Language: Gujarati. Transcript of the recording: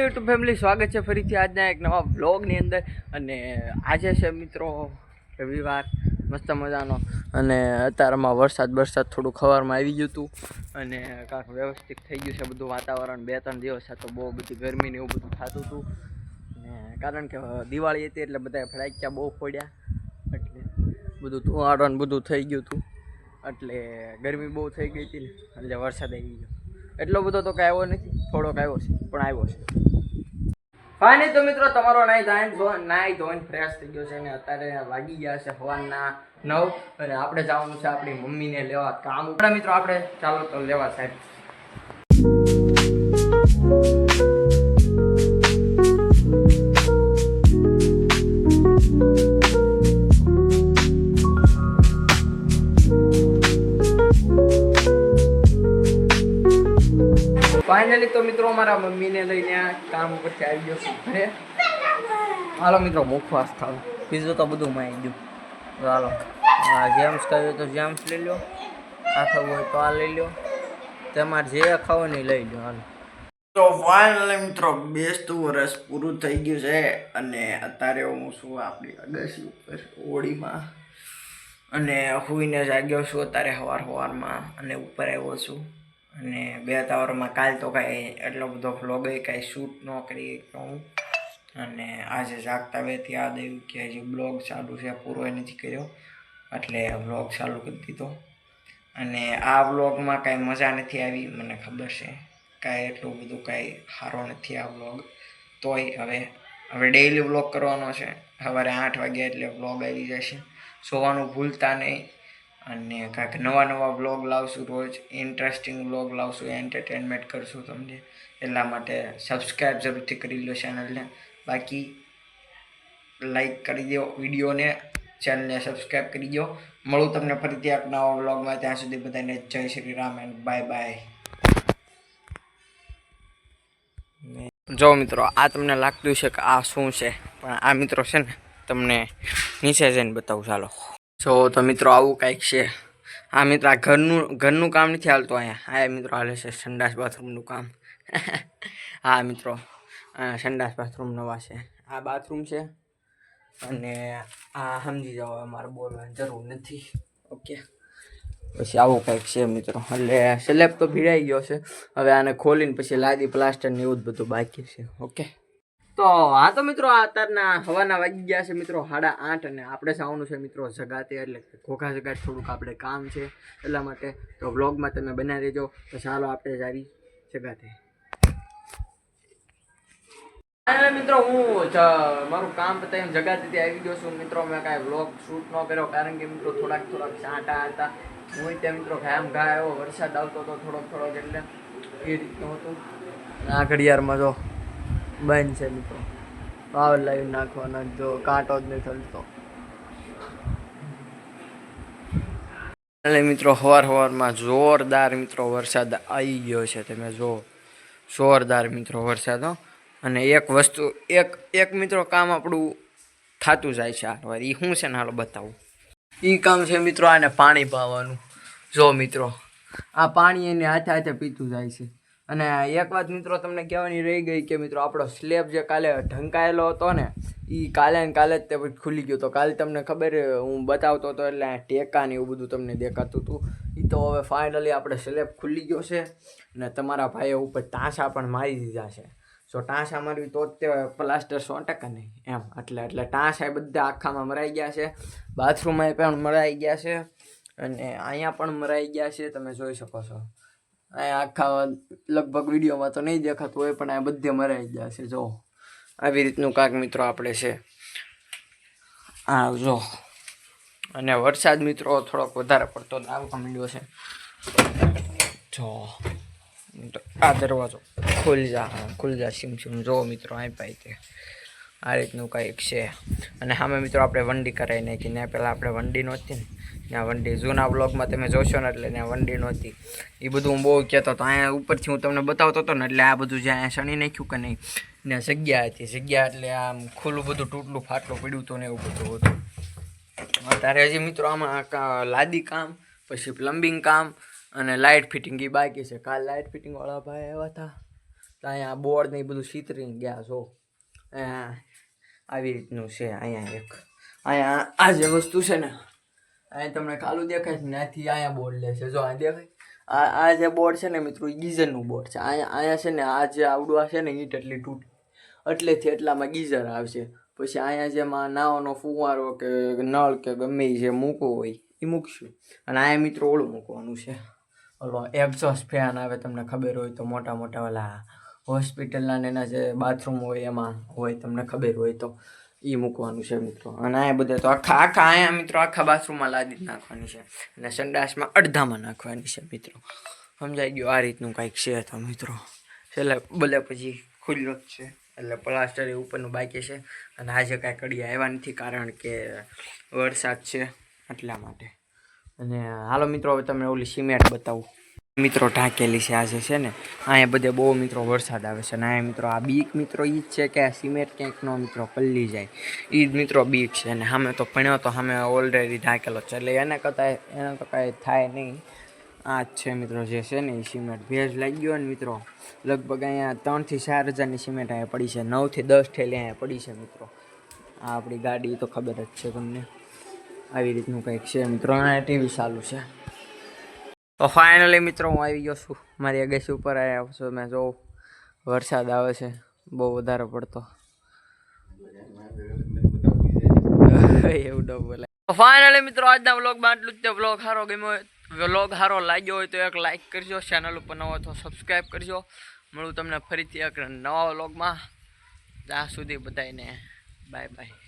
યુટ્યુબ ફેમિલી સ્વાગત છે ફરીથી આજના એક નવા બ્લોગની અંદર. અને આજે છે મિત્રો રવિવાર, મસ્ત મજાનો. અને અત્યારમાં વરસાદ વરસાદ થોડું ખવારમાં આવી ગયું હતું. અને કાંક વ્યવસ્થિત થઈ ગયું છે બધું વાતાવરણ. બે ત્રણ દિવસ હતો બહુ બધી ગરમી ને એવું બધું થતું હતું. અને કારણ કે દિવાળી હતી એટલે બધા ફટાક્યા બહુ ફોડ્યા. એટલે બધું ધુવાડો ને બધું થઈ ગયું હતું. એટલે ગરમી બહુ થઈ ગઈ હતી ને, એટલે વરસાદ આવી ગયો. એટલો બધો તો કાંઈ આવ્યો નથી, થોડોક આવ્યો છે, પણ આવ્યો છે. ફાઇનલી તો મિત્રો તમારો નાઈ ધોઈને નાઈ ધોઈને ફ્રેશ થઈ ગયો છે અને અત્યારે વાગી ગયા છે સવારના નવ અને આપણે જવાનું છે આપણી મમ્મીને લેવા કામ. મિત્રો, આપણે ચાલો તો લેવા સાહેબ. ફાઇનલી તો મિત્રો મારા મમ્મીને લઈને આ કામ ઉપરથી આવી ગયો છું ઘરે. હાલો મિત્રો, મુખવાસ થાવ. બીજું તો બધું માં ગયું. હાલો. આ જેમ્સ કહ્યું તો જેમ્સ લઈ લો આ ખાવું હોય તો આ લઈ લો તમારે જે ખાવું ને લઈ લો હાલો. તો ફાઇનલી મિત્રો બેસતું વર્ષ પૂરું થઈ ગયું છે. અને અત્યારે હું છું આપણી અગાસી ઉપર ઓળીમાં અને હુઈને જાગ્યો છું અત્યારે સવાર સવારમાં અને ઉપર આવ્યો છું. અને બે તાવરમાં કાલ તો કાંઈ એટલો બધો વ્લોગ કાંઈ શૂટ ન કરી હું. અને આજે જાગતા વેથી યાદ આવ્યું કે હજી બ્લોગ ચાલુ છે, પૂરો નથી કર્યો. એટલે વ્લોગ ચાલુ કરી દીધો. અને આ વ્લોગમાં કાંઈ મજા નથી આવી, મને ખબર છે. કાંઈ એટલું બધું કાંઈ સારો નથી આ વ્લોગ તોય હવે હવે ડેઈલી વ્લોગ કરવાનો છે. સવારે આઠ વાગ્યા એટલે વ્લોગ આવી જશે. સોવાનું ભૂલતા નહીં. અને કાંઈક નવા નવા વ્લોગ લાવશું રોજ. ઇન્ટરેસ્ટિંગ વ્લોગ લાવશું એન્ટરટેનમેન્ટ કરશું તમને. એટલા માટે સબસ્ક્રાઈબ જરૂરથી કરી લો ચેનલને બાકી લાઈક કરી દો વિડીયોને ચેનલને સબસ્ક્રાઈબ કરી દો. મળું તમને ફરીથી એક નવા વ્લોગમાં ત્યાં સુધી બધાને જય Shri Ram and bye bye જો મિત્રો, આ તમને લાગતું છે કે આ શું છે? પણ આ મિત્રો છે ને, તમને નીચે જઈને બતાવું. ચાલો. જો તો મિત્રો આવું કાંઈક છે. આ મિત્રો, આ ઘરનું ઘરનું કામ નથી હાલતું અહીંયા. હા મિત્રો હાલે છે સંડાસ બાથરૂમનું કામ. હા, મિત્રો સંડાસ બાથરૂમ નવા છે. આ બાથરૂમ છે અને આ સમજી જાઓ અમારે બોલવાની જરૂર નથી. ઓકે. પછી આવું કંઈક છે મિત્રો. એટલે સ્લેબ તો ભીડાઈ ગયો છે. હવે આને ખોલીને પછી લાદી પ્લાસ્ટર ને એવું જ બધું બાકી છે. ઓકે. તો હા તો મિત્રો અત્યારના હવાના વાગી ગયા છે મિત્રો, સાડા આઠ અને આપણે જવાનું છે મિત્રો જગાતે, એટલે ખોખા જગાત થોડુંક આપણે કામ છે, એટલા માટે તો વ્લોગમાં તમે બનાવી દેજો તો ચાલો આપણે જાવી જગાતે. મિત્રો, હું મારું કામ પતાવીને જગાતેથી આવી ગયો છું. મિત્રો, મેં કાંઈ વ્લોગ શૂટ ન કર્યો, કારણ કે મિત્રો થોડાક થોડાક છાંટા હતા. હું ત્યાં મિત્રો ઘામ ઘા આવ્યો વરસાદ આવતો હતો થોડોક થોડોક, એટલે એ રીતનું હતું. આ ઘડિયાળમાં જો. બંધ છે મિત્રો. પાવર લાવી નાખવાના, જો કાંટો જ નહીં થતો. એટલે મિત્રો, હવાર હવારમાં જોરદાર મિત્રો વરસાદ આવી ગયો છે. તમે જો જોરદાર મિત્રો વરસાદ અને એક વસ્તુ, એક એક મિત્રો કામ આપણું થતું જાય છે આ વાર. એ શું છે ને હાલો બતાવું. એ કામ છે મિત્રો આને પાણી પાવાનું. જો મિત્રો, આ પાણી એને હાથે હાથે પીતું જાય છે. અને એક વાત મિત્રો તમને કહેવાની રહી ગઈ કે મિત્રો આપણો સ્લેબ જે કાલે ઢંકાયેલો હતો ને એ કાલે ને કાલે જ તે ખુલી ગયો તો કાલે તમને ખબર હું બતાવતો હતો એટલે ટેકા ને એવું બધું તમને દેખાતું હતું. એ તો હવે ફાઇનલી આપણે સ્લેબ ખુલી ગયો છે અને તમારા ભાઈએ ઉપર ટાંસા પણ મારી દીધા છે. સો ટાંસા મારવી તો જ તે પ્લાસ્ટર સો ટકા નહીં, એમ. એટલે એટલે ટાંસા એ બધા આખામાં મરાઈ ગયા છે, બાથરૂમમાં પણ મરાઈ ગયા છે અને અહીંયા પણ મરાઈ ગયા છે, તમે જોઈ શકો છો. આખા લગભગ વિડીયોમાં તો નહીં દેખાતું હોય, પણ આ બધે મરાઈ ગયા છે, જો. આવી રીતનું કાંક મિત્રો આપણે છે. આ જો. અને વરસાદ મિત્રો થોડોક વધારે પડતો આવવા માંડ્યો છે. જો. આ દરવાજો ખુલી જા ખુલી જા સીમ સીમ. જો મિત્રો પાઈ તે. આ રીતનું કંઈક છે. અને સામે મિત્રો આપણે વંડી કરાવી નાખી. ને પહેલાં આપણે વંડી નહોતી ને. ત્યાં વંડી જૂના બ્લોગમાં તમે જોશો ને એટલે ત્યાં વંડી નહોતી. એ બધું હું બહુ કહેતો હતો. અહીંયા ઉપરથી હું તમને બતાવતો હતો ને એટલે આ બધું જે અહીંયા શણી નાખ્યું કે નહીં ને જગ્યા હતી. જગ્યા એટલે આમ ખુલ્લું બધું તૂટલું, ફાટલું, પડ્યું હતું ને એવું બધું હતું. અત્યારે હજી મિત્રો આમાં લાદી કામ, પછી પ્લમ્બિંગ કામ અને લાઇટ ફિટિંગ એ બાકી છે. કાલ લાઇટ ફિટિંગવાળા ભાઈ આવ્યા હતા. તો અહીંયા બોર્ડ ને એ બધું ચીતરીને ગયા છો. આવી રીતનું છે અહીંયા એક. અહીંયા આ જે વસ્તુ છે ને, અહીંયા તમને કાલું દેખાય છે ત્યાંથી અહીંયા બોર્ડ લે છે. જો આ દેખાય, આ આ જે બોર્ડ છે ને મિત્રો ગીઝરનું બોર્ડ છે. અહીંયા અહીંયા છે ને, આ જે આવડું આ છે ને, ઈટ એટલી તૂટી. એટલેથી એટલામાં ગીઝર આવશે. પછી અહીંયા જેમાં નાવાનો ફુવારો કે નળ કે ગમે જે મૂકવો હોય એ મૂકશું. અને અહીંયા મિત્રો ઓળું મૂકવાનું છે. ઓલો એક્ઝોસ્ટ ફેન આવે, તમને ખબર હોય તો મોટા મોટા ઓલા હોસ્પિટલના ને એના જે બાથરૂમ હોય, એમાં હોય, તમને ખબર હોય તો એ મૂકવાનું છે મિત્રો. અને અહીંયા બધા તો આખા આખા અહીંયા મિત્રો આખા બાથરૂમમાં લાદી નાખવાની છે. અને સંડાસમાં અડધામાં નાખવાની છે મિત્રો. સમજાઈ ગયું? આ રીતનું કાંઈક છે તો મિત્રો. છેલ્લે ભલે પછી ખુલ્લો જ છે. એટલે પ્લાસ્ટર એ ઉપરનું બાકી છે. અને આજે કાંઈ કડિયા આવ્યા નથી કારણ કે વરસાદ છે એટલા માટે. અને હાલો મિત્રો, હવે તમને ઓલી સિમેન્ટ બતાવું. મિત્રો ઢાંકેલી છે, આજે છે ને. અહીંયા બધે બહુ મિત્રો વરસાદ આવે છે અને અહીંયા મિત્રો આ બીક મિત્રો એ જ છે કે આ સિમેન્ટ ક્યાંકનો મિત્રો પલ્લી જાય. એ જ મિત્રો બીક છે અને સામે તો ભણ્યો તો સામે ઓલરેડી ઢાંકેલો છે. એટલે એને કરતાં એને તો કાંઈ થાય નહીં. આ જ છે મિત્રો જે છે ને એ સિમેન્ટ. ભેજ લાગી ગયો ને મિત્રો. લગભગ અહીંયા ત્રણથી ચાર હજારની સિમેન્ટ અહીંયા પડી છે. નવથી દસ ઠેલી અહીંયા પડી છે મિત્રો. આ આપણી ગાડી તો ખબર જ છે તમને. આવી રીતનું કંઈક છે મિત્રો. અહીંયા ટીવી ચાલુ છે. તો ફાઇનલી મિત્રો હું આવી ગયો છું. મારી અગેસી ઉપર આવ્યા છું. મેં જો, વરસાદ આવે છે. બહુ વધારે પડતો. એવું ડબ બોલાય. ફાઇનલી મિત્રો, આજના વ્લોગમાં આટલું જ તે. વ્લોગ સારો ગમ્યો હોય વ્લોગ સારો લાગ્યો હોય તો એક લાઇક કરજો. ચેનલ ઉપર નવો તો સબસ્ક્રાઈબ કરજો. મળું તમને ફરીથી એક નવા વ્લોગમાં ત્યાં સુધી બધાને બાય બાય